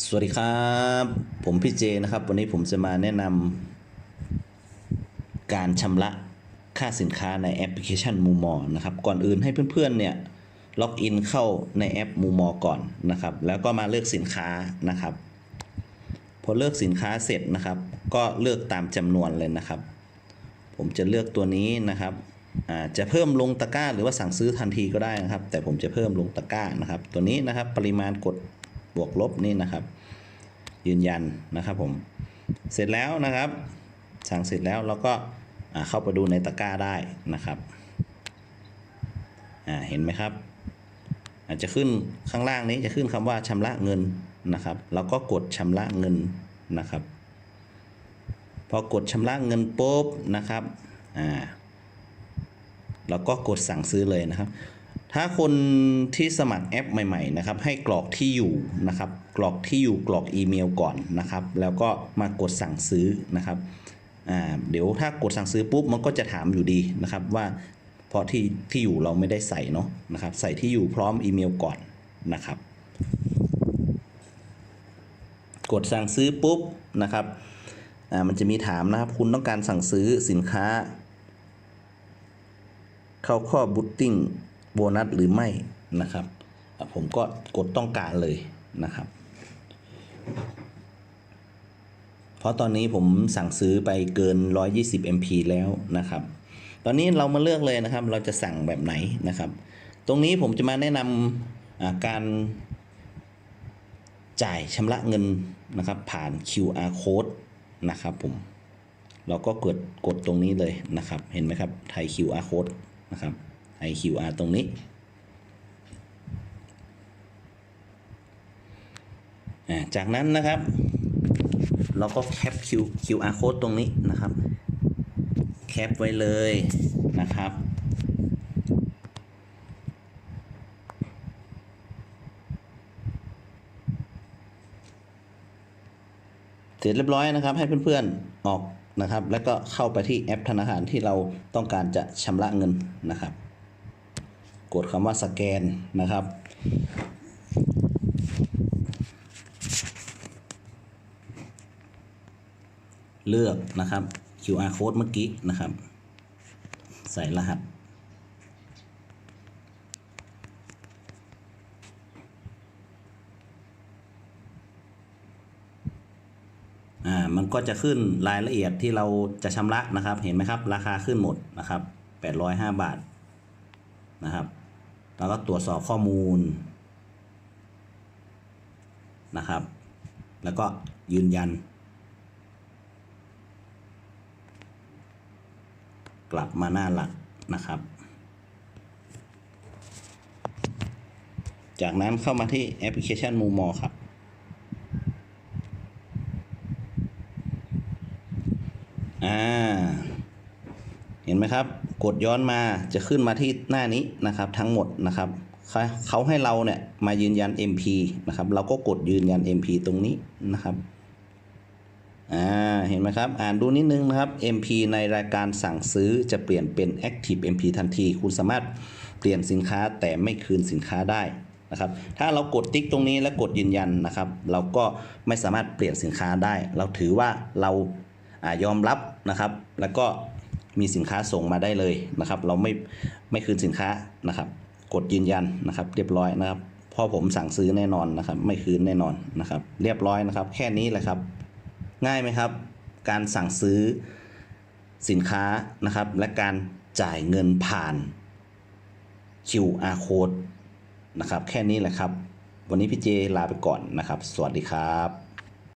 สวัสดีครับ ผมพี่เจนะครับ วันนี้ผมจะมาแนะนำการชำระค่าสินค้าในแอปพลิเคชันมูมอนะครับ ก่อนอื่นให้เพื่อนๆเนี่ยล็อกอินเข้าในแอปมูมอก่อนนะครับ แล้วก็มาเลือกสินค้านะครับ พอเลือกสินค้าเสร็จนะครับ ก็เลือกตามจำนวนเลยนะครับ ผมจะเลือกตัวนี้นะครับจะเพิ่มลงตะกร้า หรือว่าสั่งซื้อทันทีก็ได้นะครับ แต่ผมจะเพิ่มลงตะกร้านะครับ ตัวนี้นะครับปริมาณกด บวกลบนี่นะครับ ยืนยันนะครับผม เสร็จแล้วนะครับ สั่งเสร็จแล้วเราก็เข้าไปดูในตะกร้าได้นะครับอ่าเห็นไหมครับ อาจจะขึ้นข้างล่างนี้จะขึ้นคำว่าชำระเงินนะครับเราก็กดชำระเงินนะครับ พอกดชำระเงินปุ๊บนะครับอ่าเราก็กดสั่งซื้อเลยนะครับ ถ้าคนที่สมัครแอปใหม่ๆนะครับให้กรอกที่อยู่นะครับ กรอกที่อยู่กรอกอีเมลก่อนนะครับ แล้วก็มากดสั่งซื้อนะครับอ่าเดี๋ยวถ้ากดสั่งซื้อปุ๊บมันก็จะถามอยู่ดีนะครับว่าเพราะที่ที่อยู่เราไม่ได้ใส่เนาะนะครับ ใส่ที่อยู่พร้อมอีเมลก่อนนะครับ กดสั่งซื้อปุ๊บนะครับอ่ามันจะมีถามนะครับคุณต้องการสั่งซื้อสินค้า เข้าข้อบูตติ้ง โบนัสหรือไม่นะครับ ผมก็กดต้องการเลยนะครับ เพราะตอนนี้ผมสั่งซื้อไปเกิน 120 MP แล้วนะครับ ตอนนี้เรามาเลือกเลยนะครับ เราจะสั่งแบบไหนนะครับ ตรงนี้ผมจะมาแนะนำการจ่ายชำระเงินนะครับ ผ่าน QR code นะครับผมเราก็กดกดตรงนี้เลยนะครับ เห็นไหมครับไทย QR code นะครับ ไทย QR ตรงนี้จากนั้นนะครับ เราก็แคป Q QR code ตรงนี้นะครับ แคปไว้เลยนะครับ เสร็จเรียบร้อยนะครับ ให้เพื่อนๆออกนะครับ แล้วก็เข้าไปที่แอปธนาคารที่เราต้องการจะชำระเงินนะครับ กดคำว่าสแกนนะครับ เลือกนะครับ QR code เมื่อกี้นะครับ ใส่รหัสอ่ามันก็จะขึ้นรายละเอียดที่เราจะชำระนะครับ เห็นไหมครับ ราคาขึ้นหมดนะครับ 805 บาทนะครับ แล้วก็ตรวจสอบข้อมูลนะครับ แล้วก็ยืนยัน กลับมาหน้าหลักนะครับ จากนั้นเข้ามาที่แอปพลิเคชันมูมอครับ เห็นไหมครับ กดย้อนมาจะขึ้นมาที่หน้านี้นะครับ ทั้งหมดนะครับเขาให้เราเนี่ยมายืนยัน MP นะครับ เราก็กดยืนยัน MP ตรงนี้นะครับอ่าเห็นไหมครับ อ่านดูนิดนึงนะครับ MP ในรายการสั่งซื้อจะเปลี่ยนเป็น Active MP ทันที คุณสามารถเปลี่ยนสินค้าแต่ไม่คืนสินค้าได้นะครับ ถ้าเรากดติ๊กตรงนี้แล้วกดยืนยันนะครับ เราก็ไม่สามารถเปลี่ยนสินค้าได้ เราถือว่าเราอายอมรับนะครับ แล้วก็ มีสินค้าส่งมาได้เลยนะครับ เราไม่ไม่คืนสินค้านะครับ กดยืนยันนะครับ เรียบร้อยนะครับพราะผมสั่งซื้อแน่นอนนะครับ ไม่คืนแน่นอนนะครับ เรียบร้อยนะครับ แค่นี้แหละครับ ง่ายไหมครับ การสั่งซื้อสินค้านะครับ และการจ่ายเงินผ่าน QR code นะครับ แค่นี้แหละครับ วันนี้พี่เจลาไปก่อนนะครับ สวัสดีครับ